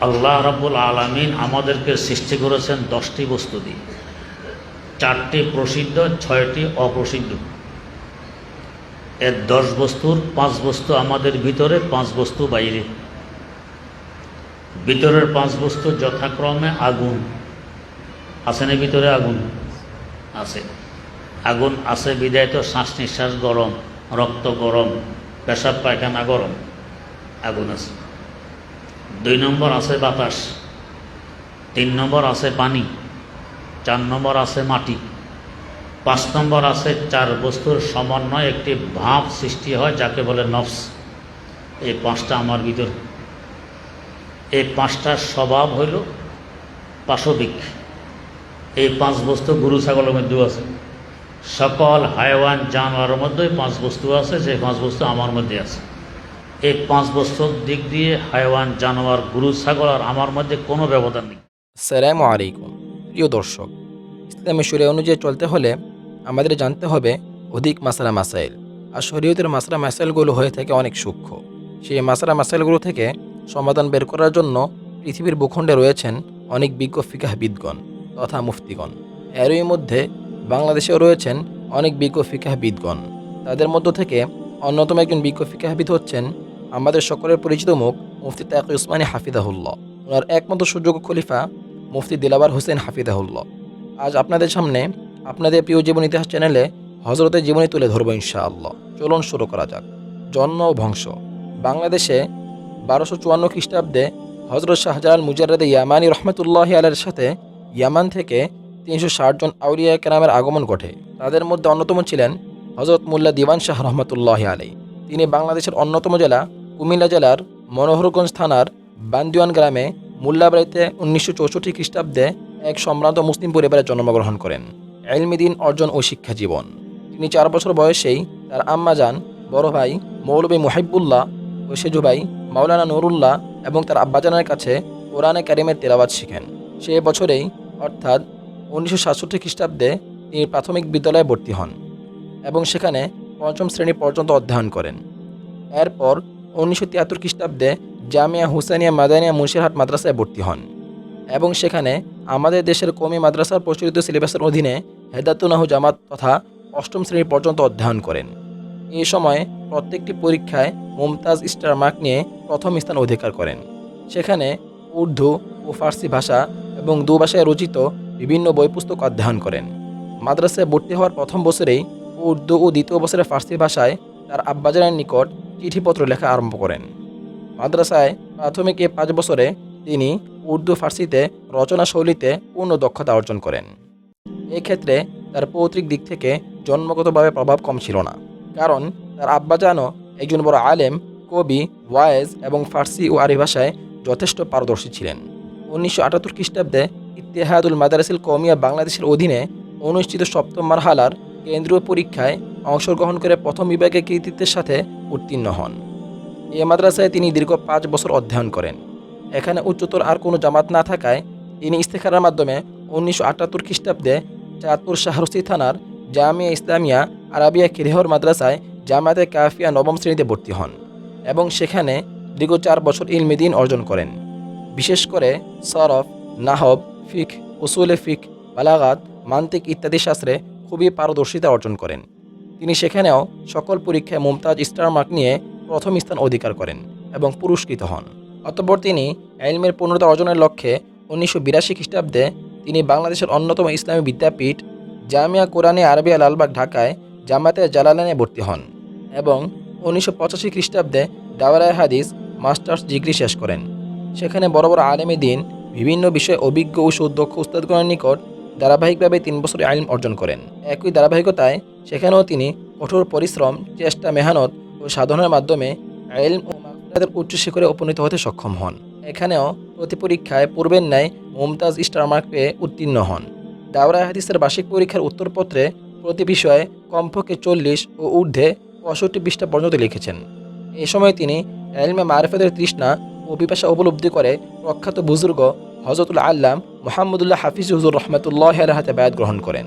আল্লাহ রাব্বুল আলামিন আমাদেরকে সৃষ্টি করেছেন দশটি বস্তু দিয়ে। চারটি প্রসিদ্ধ, ছয়টি অপ্রসিদ্ধ। এর দশ বস্তুর পাঁচ বস্তু আমাদের ভিতরে, পাঁচ বস্তু বাইরে। ভিতরের পাঁচ বস্তু যথাক্রমে আগুন। আছে না ভিতরে আগুন? আছে। আগুন আছে বিদায় তো শ্বাস নিঃশ্বাস গরম, রক্ত গরম পেশাব পায়খানা গরম। আগুন আছে। দুই নম্বর আছে বাতাস, তিন নম্বর আছে পানি, চার নম্বর আছে মাটি, পাঁচ নম্বর আছে চার বস্তুর সমন্বয় একটি ভাব সৃষ্টি হয় যাকে বলে নফস। এই পাঁচটা আমার ভিতর। এই পাঁচটার স্বভাব হইল পাশবিক। এই পাঁচ বস্তু গরু ছাগলের মধ্যেও আছে। সকল হায়ওয়ান জানোয়ারের মধ্যে পাঁচ বস্তু আছে, যে পাঁচ বস্তু আমার মধ্যে আছে। এই পাঁচ বছর দিক দিয়ে হায়ওয়ান জানোয়ার, গরু, ছাগল আর আমার মধ্যে কোনো ব্যবধান নেই। সালামু আলাইকুম। প্রিয় দর্শক, ইসলামী সুরে অনুযায়ী চলতে হলে আমাদের জানতে হবে অধিক মাসালা মাসাইল। আর শরীয়তের মাসালা মাসাইলগুলো হয়ে থাকে অনেক সূক্ষ্ম। সেই মাসালা মাসাইলগুলো থেকে সমাধান বের করার জন্য পৃথিবীর ভূখণ্ডে রয়েছেন অনেক বিজ্ঞ ফিকাহবিদগণ তথা মুফতিগণ। এরই মধ্যে বাংলাদেশেও রয়েছেন অনেক বিজ্ঞ ফিকাহবিদগণ। তাদের মধ্য থেকে অন্যতম একজন বিজ্ঞ ফিকাহবিদ হচ্ছেন আমাদের সকলের পরিচিত মুখ মুফতি তাকি উসমানী হাফিদাহুল্লাহ ওনার একমাত্র সুযোগ্য খলিফা মুফতি দিলাবার হোসেন হাফিদাহুল্লাহ আজ আপনাদের সামনে আপনাদের প্রিয় জীবন ইতিহাস চ্যানেলে হজরতের জীবনী তুলে ধরবো ইনশাআল্লাহ। চলুন শুরু করা যাক। জন্ম ও বংশ। বাংলাদেশে বারোশো চুয়ান্ন খ্রিস্টাব্দে হজরত শাহজালাল মুজারদ ইয়ামানি রহমতুল্লাহ আলের সাথে ইয়ামান থেকে তিনশো ষাট জন আউলিয়া কেরামের আগমন ঘটে। তাদের মধ্যে অন্যতম ছিলেন হজরত মুল্লা দিওয়ান শাহ রহমতুল্লাহ আলী তিনি বাংলাদেশের অন্যতম জেলা কুমিল্লা জেলার মনোহরগঞ্জ থানার বান্দিওয়ান গ্রামে মুল্লাবাড়িতে উনিশশো চৌষট্টি খ্রিস্টাব্দে এক সম্ভ্রান্ত মুসলিম পরিবারে জন্মগ্রহণ করেন। এলমিদিন অর্জন ও শিক্ষা জীবন। তিনি চার বছর বয়সেই তার আম্মা যান, বড় ভাই মৌলবী মুহাইবুল্লাহ ও সেজু ভাই মাওলানা নুরুল্লাহ এবং তার আব্বাজানের কাছে কোরআনে কারিমের তেলাওয়াত শিখেন। সে বছরেই, অর্থাৎ উনিশশো সাতষট্টি খ্রিস্টাব্দে তিনি প্রাথমিক বিদ্যালয়ে ভর্তি হন এবং সেখানে পঞ্চম শ্রেণি পর্যন্ত অধ্যয়ন করেন। এরপর উনিশশো তিয়াত্তর খ্রিস্টাব্দে জামিয়া হুসানিয়া মাদানিয়া মুন্সিরহাট মাদ্রাসায় ভর্তি হন এবং সেখানে আমাদের দেশের কমি মাদ্রাসার প্রচলিত সিলেবাসের অধীনে হেদাতুনাহু জামাত তথা অষ্টম শ্রেণি পর্যন্ত অধ্যয়ন করেন। এই সময় প্রত্যেকটি পরীক্ষায় মুমতাজ স্টার মার্ক নিয়ে প্রথম স্থান অধিকার করেন। সেখানে উর্দু ও ফার্সি ভাষা এবং দু ভাষায় রচিত বিভিন্ন বই পুস্তক অধ্যয়ন করেন। মাদ্রাসায় ভর্তি হওয়ার প্রথম বছরেই উর্দু ও দ্বিতীয় বছরে ফার্সি ভাষায় তার আব্বাজানের নিকট চিঠিপত্র লেখা আরম্ভ করেন। মাদ্রাসায় প্রাথমিক পাঁচ বছরে তিনি উর্দু, ফার্সিতে রচনা শৈলীতে পূর্ণ দক্ষতা অর্জন করেন। এক্ষেত্রে তার পৌত্রিক দিক থেকে জন্মগতভাবে প্রভাব কম ছিল না, কারণ তার আব্বাজানও একজন বড় আলেম, কবি, ওয়ায়েজ এবং ফার্সি ও আরবি ভাষায় যথেষ্ট পারদর্শী ছিলেন। উনিশশো আটাত্তর খ্রিস্টাব্দে ইতিহাদুল মাদারাসিল কৌমিয়া বাংলাদেশের অধীনে অনুষ্ঠিত সপ্তম মারহালার কেন্দ্রীয় পরীক্ষায় অংশগ্রহণ করে প্রথম বিভাগে কৃতিত্বের সাথে উত্তীর্ণ হন। এ মাদ্রাসায় তিনি দীর্ঘ পাঁচ বছর অধ্যয়ন করেন। এখানে উচ্চতর আর কোনো জামাত না থাকায় তিনি ইস্তেখারার মাধ্যমে উনিশশো আটাত্তর খ্রিস্টাব্দে চাঁদপুর শাহরুস্তি থানার জামিয়া ইসলামিয়া আরাবিয়া কিরেহর মাদ্রাসায় জামাতে কাফিয়া নবম শ্রেণীতে ভর্তি হন এবং সেখানে দীর্ঘ চার বছর ইলমেদিন অর্জন করেন। বিশেষ করে সরফ, নাহব ফিক উসুলে ফিক বালাগাত, মান্তিক ইত্যাদি শাস্ত্রে খুবই পারদর্শিতা অর্জন করেন। তিনি সেখানেও সকল পরীক্ষায় মুমতাজ স্টার মার্ক নিয়ে প্রথম স্থান অধিকার করেন এবং পুরস্কৃত হন। অতঃপর তিনি এলমের পূর্ণতা অর্জনের লক্ষ্যে উনিশশো বিরাশি খ্রিস্টাব্দে তিনি বাংলাদেশের অন্যতম ইসলামী বিদ্যাপীঠ জামিয়া কোরআনে আরবিয়া লালবাগ ঢাকায় জামাতে জালালানে ভর্তি হন এবং উনিশশো পঁচাশি খ্রিস্টাব্দে দাওয়ারায় হাদিস মাস্টার্স ডিগ্রি শেষ করেন। সেখানে বড় বড় আলেমী দিন, বিভিন্ন বিষয়ে অভিজ্ঞ ও সুদক্ষ উস্তাদগণের নিকট ধারাবাহিকভাবে তিন বছর আইন অর্জন করেন। একই ধারাবাহিকতায় সেখানেও তিনি কঠোর পরিশ্রম, চেষ্টা, মেহনত ও সাধনার মাধ্যমে আইল ও মাকসাদের উচ্চ শিখরে উপনীত হতে সক্ষম হন। এখানেও প্রতি পরীক্ষায় পূর্বের ন্যায় মুমতাজ স্টার মার্ক পেয়ে উত্তীর্ণ হন। দাওরা হাদিসের বার্ষিক পরীক্ষার উত্তরপত্রে প্রতি বিষয়ে কমপক্ষে চল্লিশ ও ঊর্ধ্বে পঁয়ষট্টি পৃষ্ঠা পর্যন্ত লিখেছেন। এ সময় তিনি এলমে মারফেদের তৃষ্ণা ও পিপাসা উপলব্ধি করে প্রখ্যাত বুজুর্গ হজরতুল আল্লাম মোহাম্মদুল্লাহ হাফিজ হুজুর রহমতুল্লাহ হাতে ব্যয় গ্রহণ করেন।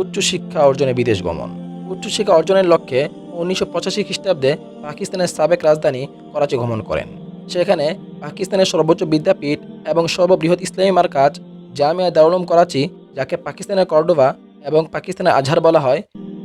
উচ্চ শিক্ষা অর্জনে বিদেশ গমন। উচ্চশিক্ষা অর্জনের লক্ষ্যে উনিশশো পঁচাশি খ্রিস্টাব্দে পাকিস্তানের সাবেক রাজধানী করাচি গমন করেন। সেখানে পাকিস্তানের সর্বোচ্চ বিদ্যাপীঠ এবং সর্ববৃহৎ ইসলামী মার্কাজ জামিয়া দারুলুম করাচি, যাকে পাকিস্তানের কর্ডোভা এবং পাকিস্তানের আজহার বলা হয়,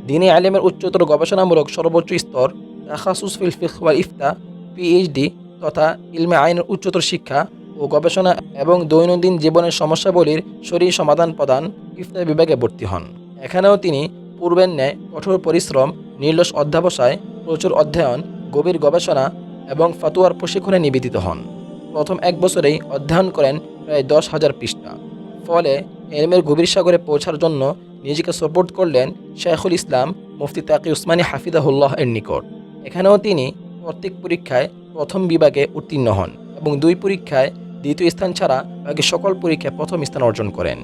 দিনী আলেমের উচ্চতর গবেষণামূলক সর্বোচ্চ স্তর, তাখাসুস ফিল ফিখ ওয়াল ইফতা, পিএইচডি তথা ইলমে আইনের উচ্চতর শিক্ষা ও গবেষণা এবং দৈনন্দিন জীবনের সমস্যাবলীর শরীর সমাধান প্রদান ইফতা বিভাগে ভর্তি হন। এখানেও তিনি পূর্বের ন্যায় কঠোর পরিশ্রম নির্লস অধ্যাবসায়, প্রচুর অধ্যয়ন, গভীর গবেষণা এবং ফতুয়ার প্রশিক্ষণে নিবেদিত হন। প্রথম এক বছরেই অধ্যয়ন করেন প্রায় দশ হাজার পৃষ্ঠা। ফলে এলমের গভীর সাগরে পৌঁছার জন্য নিজেকে সাপোর্ট করলেন শেখুল ইসলাম মুফতি তাকি উসমানী হাফিজাহুল্লাহ এর নিকট। এখানেও তিনি প্রত্যেক পরীক্ষায় প্রথম বিভাগে উত্তীর্ণ হন এবং দুই পরীক্ষায় দ্বিতীয় স্থান ছাড়া বাকি সকল পরীক্ষায় প্রথম স্থান অর্জন করেন।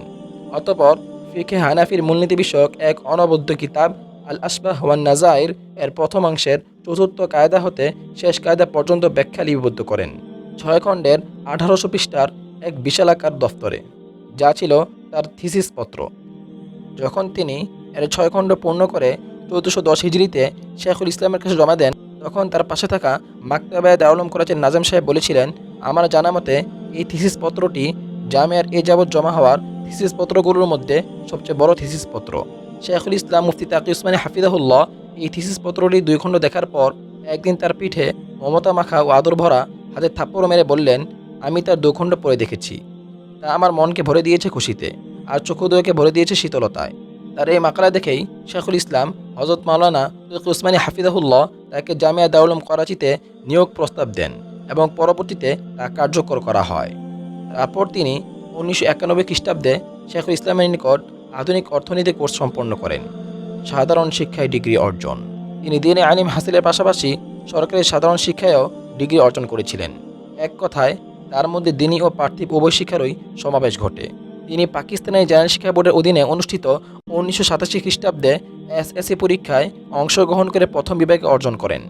অতপর ফিকে হানাফির মূলনীতি বিষয়ক এক অনবদ্য কিতাব আল আসবাহ ওয়ান নাজাইর এর প্রথমাংশের চতুর্থ কায়দা হতে শেষ কায়দা পর্যন্ত ব্যাখ্যা লিপিবদ্ধ করেন। ছয় খণ্ডের আঠারোশো পৃষ্ঠার এক বিশালাকার দফতরে, যা ছিল তার থিসিস পত্র। যখন তিনি এর ছয় খণ্ড পূর্ণ করে চৌদ্দশো দশ হিজড়িতে শেখুল ইসলামের কাছে জমা দেন, তখন তার পাশে থাকা মাকতাবায় দারুলম করাচের নাজাম সাহেব বলেছিলেন, আমার জানা মতে এই থিসিস পত্রটি জামিয়ার এ যাবৎ জমা হওয়ার থিসিস পত্রগুলোর মধ্যে সবচেয়ে বড় থিসিস পত্র শেখুল ইসলাম মুফতি তাকি উসমানী হাফিজাহুল্লাহ এই থিসিস পত্রটি দুই খণ্ড দেখার পর একদিন তার পিঠে মমতা মাখা ও আদর ভরা হাতে থাপ্পড় মেরে বললেন, আমি তার দুখণ্ড পড়ে দেখেছি। তা আমার মনকে ভরে দিয়েছে খুশিতে, আর চক্ষুদয়কে ভরে দিয়েছে শীতলতায়। তার এই মাকালা দেখেই শেখুল ইসলাম হজরত মাওলানা উসমানী হাফিজাহুল্লাহ তাকে জামিয়া দাউলম করাচিতে নিয়োগ প্রস্তাব দেন। এবং পরবর্তীতে তা কার্যকর করা হয়। তারপর তিনি উনিশশো একানব্বই খ্রিস্টাব্দে শেখুল ইসলামের নিকট আধুনিক অর্থনীতি কোর্স সম্পন্ন করেন। সাধারণ শিক্ষায় ডিগ্রি অর্জন। তিনি দিনে আলিম হাসিলের পাশাপাশি সরকারি সাধারণ শিক্ষায়ও ডিগ্রি অর্জন করেছিলেন। এক কথায়, তার মধ্যে দিনী ও পার্থিব উভয় শিক্ষারই সমাবেশ ঘটে। তিনি পাকিস্তানের জেনারেল শিক্ষা বোর্ডের অধীনে অনুষ্ঠিত উনিশশো সাতাশি খ্রিস্টাব্দে এসএসসি পরীক্ষায় অংশগ্রহণ করে প্রথম বিভাগে অর্জন করেন।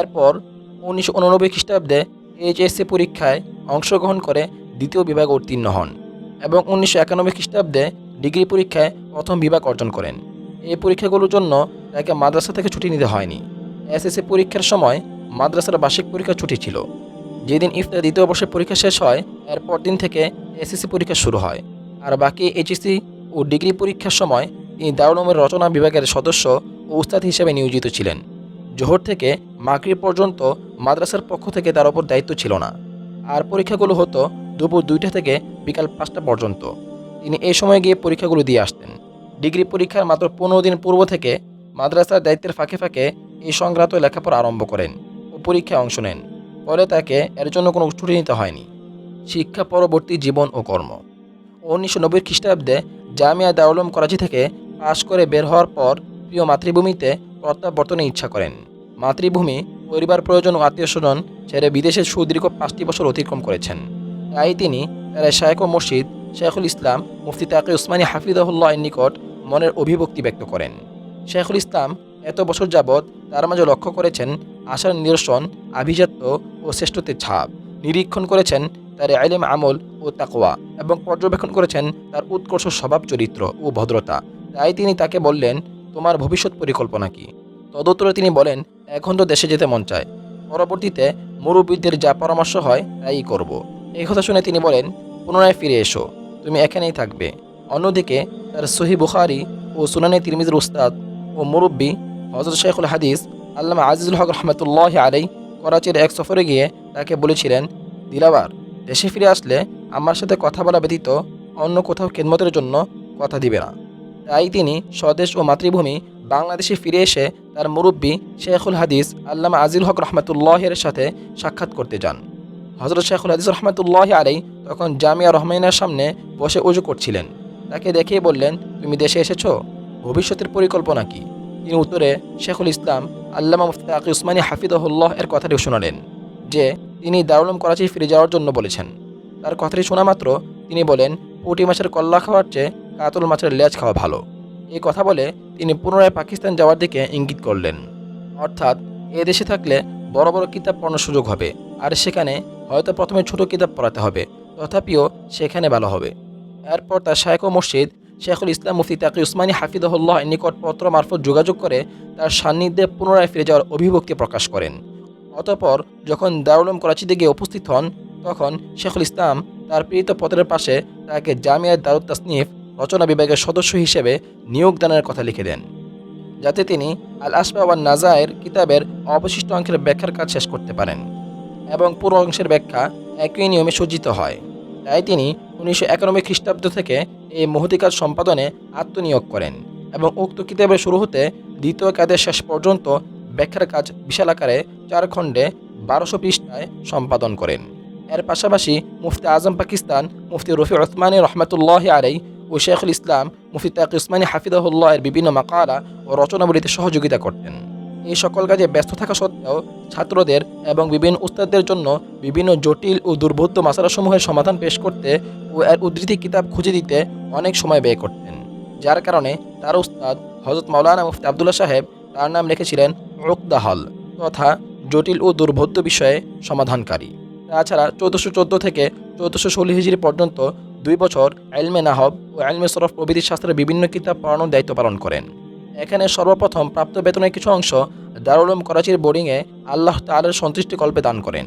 এরপর উনিশশো উননব্বই খ্রিস্টাব্দে এইচএসসি পরীক্ষায় অংশগ্রহণ করে দ্বিতীয় বিভাগ উত্তীর্ণ হন এবং উনিশশো একানব্বই খ্রিস্টাব্দে ডিগ্রি পরীক্ষায় প্রথম বিভাগ অর্জন করেন। এই পরীক্ষাগুলোর জন্য তাকে মাদ্রাসা থেকে ছুটি নিতে হয়নি। এসএসসি পরীক্ষার সময় মাদ্রাসার বার্ষিক পরীক্ষা ছুটি ছিল। যেদিন ইফতার দ্বিতীয় বর্ষের পরীক্ষা শেষ হয়, এরপর দিন থেকে এসএসসি পরীক্ষা শুরু হয়। আর বাকি এইচএসসি ও ডিগ্রি পরীক্ষার সময় তিনি দারুলমের রচনা বিভাগের সদস্য ও উস্তাদ হিসেবে নিয়োজিত ছিলেন। জোহর থেকে মাকরি পর্যন্ত মাদ্রাসার পক্ষ থেকে তার ওপর দায়িত্ব ছিল না। আর পরীক্ষাগুলো হতো দুপুর দুইটা থেকে বিকাল পাঁচটা পর্যন্ত। তিনি এই সময় গিয়ে পরীক্ষাগুলো দিয়ে আসতেন। ডিগ্রি পরীক্ষার মাত্র পনেরো দিন পূর্ব থেকে মাদ্রাসার দায়িত্বের ফাঁকে ফাঁকে এই সংক্রান্ত লেখাপড়া আরম্ভ করেন ও পরীক্ষায় অংশ নেন। ফলে তাকে এর জন্য কোনো ছুটি নিতে হয়নি। শিক্ষা পরবর্তী জীবন ও কর্ম। উনিশশো নব্বই খ্রিস্টাব্দে জামিয়া দারুলুম করাচি থেকে পাশ করে বের হওয়ার পর প্রিয় মাতৃভূমিতে প্রত্যাবর্তনের ইচ্ছা করেন। মাতৃভূমি, পরিবার প্রয়োজন ও আত্মীয় স্বজন ছেড়ে বিদেশে সুদীর্ঘ পাঁচটি বছর অতিক্রম করেছেন। তাই তিনি তার শায়েখ ও মসজিদ শেখুল ইসলাম মুফতি তাকে উসমানী হাফিজাহুল্লাহ এর নিকট মনের অভিভক্তি ব্যক্ত করেন। শেখুল ইসলাম এত বছর যাবৎ তার মাঝে লক্ষ্য করেছেন আশার নিরসন আভিজাত্য ও শ্রেষ্ঠত্বের ছাপ। নিরীক্ষণ করেছেন তার আইলেম আমল ও তাকোয়া এবং পর্যবেক্ষণ করেছেন তার উৎকর্ষ স্বভাব, চরিত্র ও ভদ্রতা। তাই তিনি তাকে বললেন, তোমার ভবিষ্যৎ পরিকল্পনা কি? তদুত্তরে তিনি বলেন এখন তো দেশে যেতে মন চায়। পরবর্তীতে মুরব্বীদের যা পরামর্শ হয়, তাই করব। এই কথা শুনে তিনি বলেন, পুনরায় ফিরে এসো। তুমি এখানেই থাকবে। অন্যদিকে তার সহি বুখারি ও সুনানে তিরমিজের উস্তাদ ও মুরব্বী হজরত শেখুল হাদিস আল্লামা আজিজুল হক রহমতুল্লাহ আলাই করাচির এক সফরে গিয়ে তাকে বলেছিলেন দিলাবার দেশে ফিরে আসলে আমার সাথে কথা বলা ব্যতীত অন্য কোথাও খেদমতের জন্য কথা দিবে না। তাই তিনি স্বদেশ ও মাতৃভূমি বাংলাদেশে ফিরে এসে তার মুরব্বী শেখুল হাদিস আল্লামা আজিল হক রহমতুল্লাহের সাথে সাক্ষাৎ করতে যান। হজরত শেখুল হাদিস রহমতুল্লাহ আলাই তখন জামিয়া রহমানের সামনে বসে উজু করছিলেন। তাকে দেখিয়ে বললেন, তুমি দেশে এসেছ? ভবিষ্যতের পরিকল্পনা কি? তিনি উত্তরে, শেখুল ইসলাম আল্লামা মুফতাক উসমানী হাফিদহুল্লাহ এর কথাটি শোনালেন, যে তিনি দারুলম করাচি ফিরে যাওয়ার জন্য বলেছেন। তার কথাটি শোনা মাত্র তিনি বলেন পুঁটি মাছের কল্লা খাওয়ার চেয়ে কাতল মাছের লেজ খাওয়া ভালো। এই কথা বলে তিনি পুনরায় পাকিস্তান যাওয়ার দিকে ইঙ্গিত করলেন। অর্থাৎ, এ দেশে থাকলে বড় বড় কিতাব পড়ানোর সুযোগ হবে, আর সেখানে হয়তো প্রথমে ছোট কিতাব পড়াতে হবে, তথাপিও সেখানে ভালো হবে। এরপর তার শায়েখ ও মসজিদ শেখুল ইসলাম মুফতি তাকি উসমানী হাফিদহুল্লাহ নিকট পত্র মারফত যোগাযোগ করে তার সান্নিধ্যে পুনরায় ফিরে যাওয়ার অভিভক্তি প্রকাশ করেন। অতঃপর, যখন দারুলম করাচিতে গিয়ে উপস্থিত হন, তখন শেখুল ইসলাম তার পীড়িত পত্রের পাশে তাকে জামিয়া দারুত তাসনিফ রচনা বিভাগের সদস্য হিসেবে নিয়োগদানের কথা লিখে দেন, যাতে তিনি আল আসবা ওয়ান নাজায়ের কিতাবের অবশিষ্ট অংশের ব্যাখ্যার কাজ শেষ করতে পারেন এবং পুরো অংশের ব্যাখ্যা একই নিয়মে সজ্জিত হয়। তাই তিনি উনিশশো একানব্বই খ্রিস্টাব্দ থেকে এই মহতি কাজ সম্পাদনে আত্মনিয়োগ করেন এবং উক্ত কিতাবের শুরু হতে দ্বিতীয় কাদের শেষ পর্যন্ত ব্যাখ্যার কাজ বিশাল আকারে চার খণ্ডে বারোশো পৃষ্ঠায় সম্পাদন করেন। এর পাশাপাশি মুফতি আজম পাকিস্তান, মুফতি রফি ওসমানী রহমতুল্লাহ আলাই ও শেখুল ইসলাম মুফতি তাক উসমানী হাফিদাহুল্লাহ এর বিভিন্ন মাকালা ও রচনাবলিতে সহযোগিতা করতেন। এই সকল কাজে ব্যস্ত থাকা সত্ত্বেও ছাত্রদের এবং বিভিন্ন উস্তাদদের জন্য বিভিন্ন জটিল ও দুর্বোধ্য মাসালাসমূহের সমাধান পেশ করতে ও এর উদ্ধৃতি কিতাব খুঁজে দিতে অনেক সময় ব্যয় করতেন। যার কারণে তার উস্তাদ হজরত মাওলানা মুফতি আবদুল্লাহ সাহেব তার নাম রেখেছিলেন রোকদাহল তথা জটিল ও দুর্বোধ্য বিষয়ে সমাধানকারী। তাছাড়া চৌদ্দশো চোদ্দ থেকে চৌদ্দশো ষোলো হিজড়ি পর্যন্ত দুই বছর এলমে নাহব ও এলমে সরফ প্রভৃতি শাস্ত্রের বিভিন্ন কিতাব পড়ানোর দায়িত্ব পালন করেন। এখানে সর্বপ্রথম প্রাপ্ত বেতনের কিছু অংশ দারুলম করাচির বোর্ডিংয়ে আল্লাহ তালের সন্তুষ্টি কল্পে দান করেন।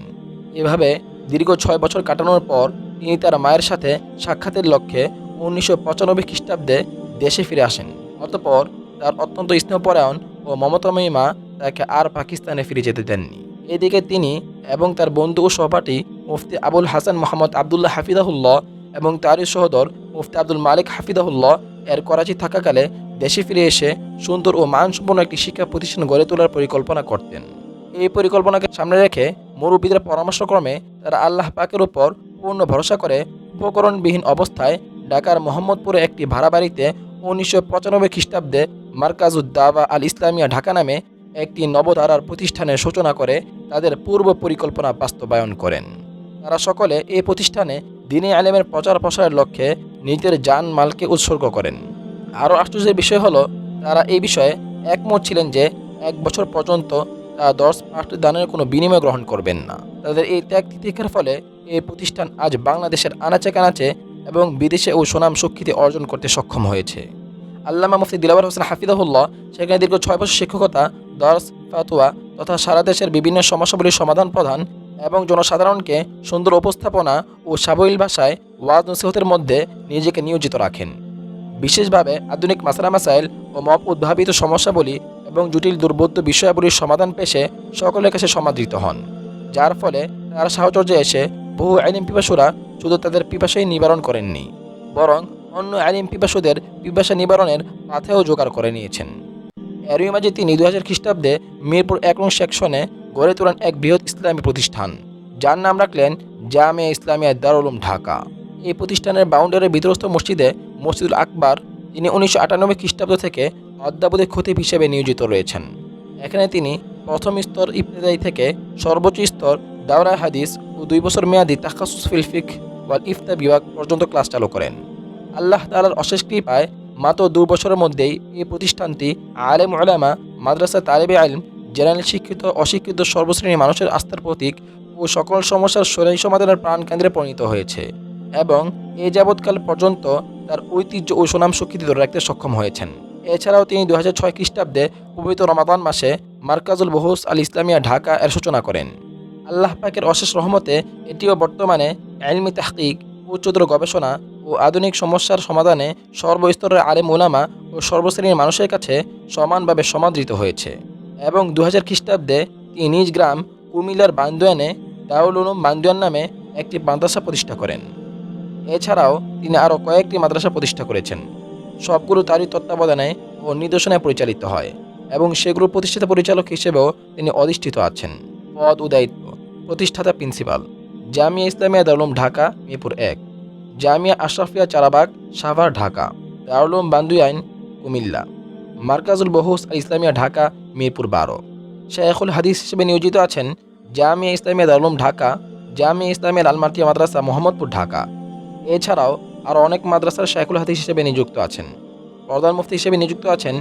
এভাবে দীর্ঘ ছয় বছর কাটানোর পর তিনি তার মায়ের সাথে সাক্ষাতের লক্ষ্যে উনিশশো পঁচানব্বই খ্রিস্টাব্দে দেশে ফিরে আসেন। অতঃপর তার অত্যন্ত স্নেহপরায়ণ ও মমতাময়ী মা তাকে আর পাকিস্তানে ফিরে যেতে দেননি। এদিকে তিনি এবং তার বন্ধু ও সহপাঠী মুফতি আবুল হাসান মোহাম্মদ আবদুল্লাহ হাফিদাহুল্লাহ এবং তারই সহদর মুফতি আব্দুল মালিক হাফিদাহুল্লাহ এর করাচি থাকাকালে দেশে ফিরে এসে সুন্দর ও মানসম্পন্ন একটি শিক্ষা প্রতিষ্ঠান গড়ে তোলার পরিকল্পনা করতেন। এই পরিকল্পনাকে সামনে রেখে মুরব্বীদের পরামর্শক্রমে তারা আল্লাহ পাকের উপর পূর্ণ ভরসা করে উপকরণবিহীন অবস্থায় ঢাকার মোহাম্মদপুরে একটি ভাড়া বাড়িতে উনিশশো পঁচানব্বই খ্রিস্টাব্দে মার্কাজুদ্দাওয়া আল ইসলামিয়া ঢাকা নামে একটি নবধারার প্রতিষ্ঠানের সূচনা করে তাদের পূর্ব পরিকল্পনা বাস্তবায়ন করেন। তারা সকলে এই প্রতিষ্ঠানে দিনে আলেমের প্রচার প্রসারের লক্ষ্যে নিজের জান মালকে উৎসর্গ করেন। আরও আশ্চর্যের বিষয় হলো, তারা এই বিষয়ে একমত ছিলেন যে এক বছর পর্যন্ত তারা দশ পাঁচটি দানের কোনো বিনিময় গ্রহণ করবেন না। তাদের এই ত্যাগ তিতিক্ষার ফলে এই প্রতিষ্ঠান আজ বাংলাদেশের আনাচে কানাচে এবং বিদেশে ও সুনাম সুখ্যাতি অর্জন করতে সক্ষম হয়েছে। আল্লামা মুফতি দিলাবর হোসেন হাফিদাহুল্লাহ সেখানে দীর্ঘ ছয় বছর শিক্ষকতা দর্স ফাতুয়া তথা সারা দেশের বিভিন্ন সমস্যাগুলির সমাধান প্রদান এবং জনসাধারণকে সুন্দর উপস্থাপনা ও সাবলীল ভাষায় ওয়াজ নসিহতের মধ্যে নিজেকে নিয়োজিত রাখেন। বিশেষভাবে আধুনিক মাসারা মাসাইল ও মপ উদ্ভাবিত সমস্যাবলী এবং জটিল দুর্বোধ্য বিষয়াবলীর সমাধান পেশে সকলের কাছে সমাদৃত হন, যার ফলে তার সাহচর্যে এসে বহু আইনিম পিপাসুরা শুধু তাদের পিপাসাই নিবারণ করেননি, বরং অন্য আইনিম পিপাসুদের পিপাসা নিবারণের পাথেও জোগাড় করে নিয়েছেন। এরই মাঝে তিনি দু হাজার খ্রিস্টাব্দে মিরপুর এক সেকশনে গড়ে তোলেন এক বৃহৎ ইসলামী প্রতিষ্ঠান। যার নাম রাখলেন জামে ইসলামিয়া দারুলুম ঢাকা। এই প্রতিষ্ঠানের বাউন্ডারির বিধ্বস্ত মসজিদে মসজিদুল আকবর তিনি উনিশশো আটানব্বই খ্রিস্টাব্দ থেকে অদ্যাবধি খতিব হিসেবে নিয়োজিত রয়েছেন। এখানে তিনি প্রথম স্তর ইফতেদায়ী থেকে সর্বোচ্চ স্তর দাওরা হাদিস ও দুই বছর মেয়াদী তাকাসুস ফিলফিক ওয়াল ইফতা বিভাগ পর্যন্ত ক্লাস চালু করেন। আল্লাহ তালার অশেষ কৃপায় মাত্র দু বছরের মধ্যেই এই প্রতিষ্ঠানটি আলেম ওলামা মাদ্রাসা তালেবে আলম জেনারেল শিক্ষিত, অশিক্ষিত সর্বশ্রেণীর মানুষের আস্থার প্রতীক ও সকল সমস্যার সরাই সমাধানের প্রাণকেন্দ্রে পরিণত হয়েছে এবং এ যাবৎকাল পর্যন্ত তার ঐতিহ্য ও সুনাম স্বীকৃতি ধরে রাখতে সক্ষম হয়েছেন। এছাড়াও তিনি দু হাজার ছয় খ্রিস্টাব্দে পবিত্র রমাদান মাসে মার্কাজুল বহুস আল ইসলামিয়া ঢাকা এর সূচনা করেন। আল্লাহ পাকের অশেষ রহমতে এটিও বর্তমানে আলমি তাহকিক, উচ্চতর গবেষণা ও আধুনিক সমস্যার সমাধানে সর্বস্তরের আলেম ওলামা ও সর্বশ্রেণীর মানুষের কাছে সমানভাবে সমাদৃত হয়েছে। এবং দু হাজার খ্রিস্টাব্দে তিনি নিজ গ্রাম কুমিল্লার বান্দোয়ানে দাউল বান্দোয়ান নামে একটি মাদ্রাসা প্রতিষ্ঠা করেন। এছাড়াও তিনি আরও কয়েকটি মাদ্রাসা প্রতিষ্ঠা করেছেন। সবগুলো তারই তত্ত্বাবধানে ও নির্দেশনায় পরিচালিত হয় এবং সেগুলো প্রতিষ্ঠাতা পরিচালক হিসেবেও তিনি অধিষ্ঠিত আছেন। পদ ও দায়িত্ব। প্রতিষ্ঠাতা প্রিন্সিপাল। জামিয়া ইসলামিয়া দারুলুম ঢাকা, মিরপুর এক। জামিয়া আশরাফিয়া চারাবাগ, সাভার ঢাকা। দারুলুম বান্দুয়াইন কুমিল্লা। মার্কাজুল বহুস ইসলামিয়া ঢাকা মিরপুর বারো। শেখুল হাদিস হিসেবে নিয়োজিত আছেন জামিয়া ইসলামিয়া দারুলুম ঢাকা, জামিয়া ইসলামিয়া লালমাটিয়া মাদ্রাসা মোহাম্মদপুর ঢাকা। এছাড়াও আরও অনেক মাদ্রাসার শেখুল হাদিস হিসেবে নিযুক্ত আছেন। প্রধান মুফতি হিসেবে নিযুক্ত আছেন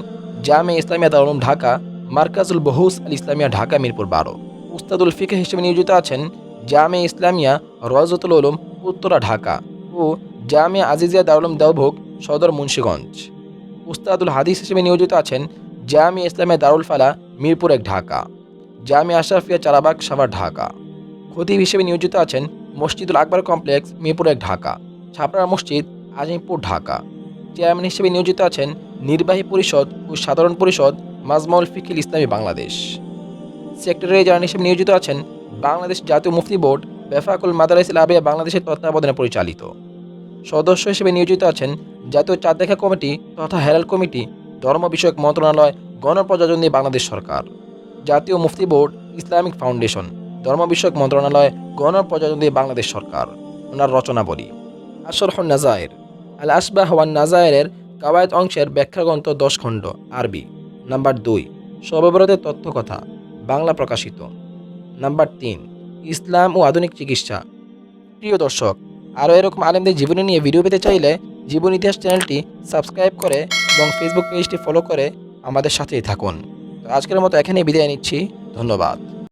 জামে ইসলামিয়া দারুলুম ঢাকা, মার্কাজুল বহুস আল ইসলামিয়া ঢাকা, মিরপুর বারো। উস্তাদুল ফিকে হিসেবে নিয়োজিত আছেন জামে ইসলামিয়া রওয়াজতুল উলুম, উত্তরা ঢাকা ও জামিয়া আজিজিয়া দারুলুম দেওভোগ সদর মুন্সীগঞ্জ। উস্তাদুল হাদিস হিসেবে নিয়োজিত আছেন জামিয়া ইসলামিয়া দারুল ফালা, মিরপুর এক ঢাকা। জামি আশরাফিয়া চারাবাগ, সাভার ঢাকা। খতিব হিসেবে নিয়োজিত আছেন মসজিদুল আকবর কমপ্লেক্স, মিরপুর এক ঢাকা। ছাপড়া মসজিদ, আজিমপুর ঢাকা। চেয়ারম্যান হিসেবে নিয়োজিত আছেন নির্বাহী পরিষদ ও সাধারণ পরিষদ মাজমাউল ফিকিল ইসলামী বাংলাদেশ। সেক্রেটারি জেনারেল হিসেবে নিয়োজিত আছেন বাংলাদেশ জাতীয় মুফতি বোর্ড, বেফাকুল মাদারাইস আবিয়া বাংলাদেশের তত্ত্বাবধানে পরিচালিত। সদস্য হিসেবে নিয়োজিত আছেন জাতীয় চাঁদ দেখা কমিটি তথা হেরাল কমিটি ধর্ম বিষয়ক মন্ত্রণালয়, গণপ্রজাতন্ত্রী বাংলাদেশ সরকার। জাতীয় মুফতি বোর্ড, ইসলামিক ফাউন্ডেশন, ধর্ম বিষয়ক মন্ত্রণালয়, গণপ্রজাতন্ত্রী বাংলাদেশ সরকার। ওনার রচনাবলী আশরহ নাজায়ের আল আসবাহ ওয়ান নাজায়ের কাওয়ায়দ অংশের ব্যাখ্যাগ্রন্থ দশ খণ্ড, আরবি। নাম্বার দুই সর্বভারতের তথ্যকথা, বাংলা প্রকাশিত। নাম্বার তিন, ইসলাম ও আধুনিক চিকিৎসা। প্রিয় দর্শক, আরও এরকম আলেমদের জীবনী নিয়ে ভিডিও পেতে চাইলে জীবন ইতিহাস চ্যানেলটি সাবস্ক্রাইব করে এবং ফেসবুক পেজটি ফলো করে আমাদের সাথেই থাকুন। আজকের মতো এখানেই বিদায় নিচ্ছি। ধন্যবাদ।